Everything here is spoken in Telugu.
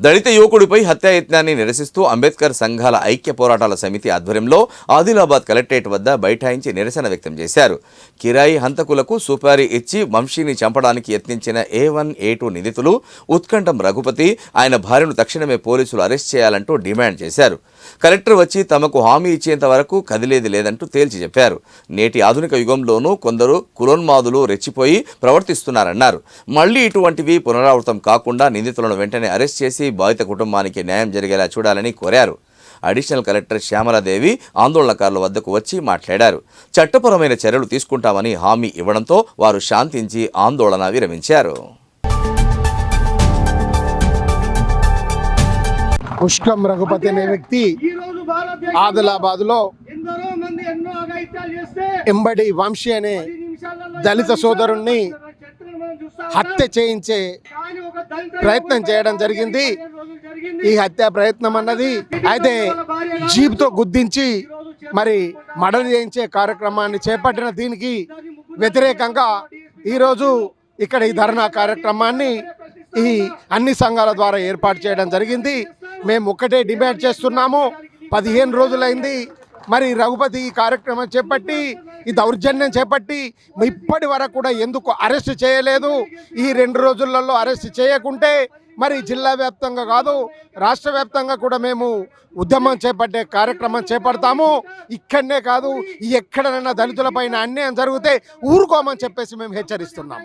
దళిత యువకుడిపై హత్యాయత్నాన్ని నిరసిస్తూ అంబేద్కర్ సంఘాల ఐక్య పోరాటాల సమితి ఆధ్వర్యంలో ఆదిలాబాద్ కలెక్టరేట్ వద్ద బైఠాయించి నిరసన వ్యక్తం చేశారు. కిరాయి హంతకులకు సుపారీ ఇచ్చి వంశీని చంపడానికి యత్నించిన ఏ వన్ ఏ టూ నిందితులు ఉత్కంఠం రఘుపతి ఆయన భార్యను తక్షణమే పోలీసులు అరెస్ట్ చేయాలంటూ డిమాండ్ చేశారు. కలెక్టర్ వచ్చి తమకు హామీ ఇచ్చేంత వరకు కదిలేది లేదంటూ తేల్చి చెప్పారు. నేటి ఆధునిక యుగంలోనూ కొందరు కులోన్మాదులు రెచ్చిపోయి ప్రవర్తిస్తున్నారన్నారు. మళ్ళీ ఇటువంటివి పునరావృతం కాకుండా నిందితులను వెంటనే అరెస్ట్ చేసి బాధిత కుటుంబానికి న్యాయం జరిగేలా చూడాలని కోరారు. అడిషనల్ కలెక్టర్ శ్యామలాదేవి ఆందోళనకారుల వద్దకు వచ్చి మాట్లాడారు. చట్టపరమైన చర్యలు తీసుకుంటామని హామీ ఇవ్వడంతో వారు శాంతించి ఆందోళన విరమించారు. పుష్కం రఘుపతి అనే వ్యక్తి ఆదిలాబాద్లో ఎంబడి వంశీ అనే దళిత సోదరుణ్ణి హత్య చేయించే ప్రయత్నం చేయడం జరిగింది. ఈ హత్య ప్రయత్నం అన్నది అయితే జీప్తో గుద్దించి మరి మర్డర్ చేయించే కార్యక్రమాన్ని చేపట్టిన దీనికి వ్యతిరేకంగా ఈరోజు ఇక్కడ ఈ ధర్నా కార్యక్రమాన్ని ఈ అన్ని సంఘాల ద్వారా ఏర్పాటు చేయడం జరిగింది. మేము ఒక్కటే డిమాండ్ చేస్తున్నాము. పదిహేను రోజులైంది. మరి రఘుపతి ఈ కార్యక్రమం చేపట్టి ఈ దౌర్జన్యం చేపట్టి ఇప్పటి వరకు కూడా ఎందుకు అరెస్ట్ చేయలేదు? ఈ రెండు రోజులలో అరెస్ట్ చేయకుంటే మరి జిల్లా వ్యాప్తంగా కాదు రాష్ట్ర వ్యాప్తంగా కూడా మేము ఉద్యమం చేపట్టే కార్యక్రమం చేపడతాము. ఇక్కడనే కాదు ఎక్కడైనా దళితులపైన అన్యాయం జరిగితే ఊరుకోమని చెప్పేసి మేము హెచ్చరిస్తున్నాం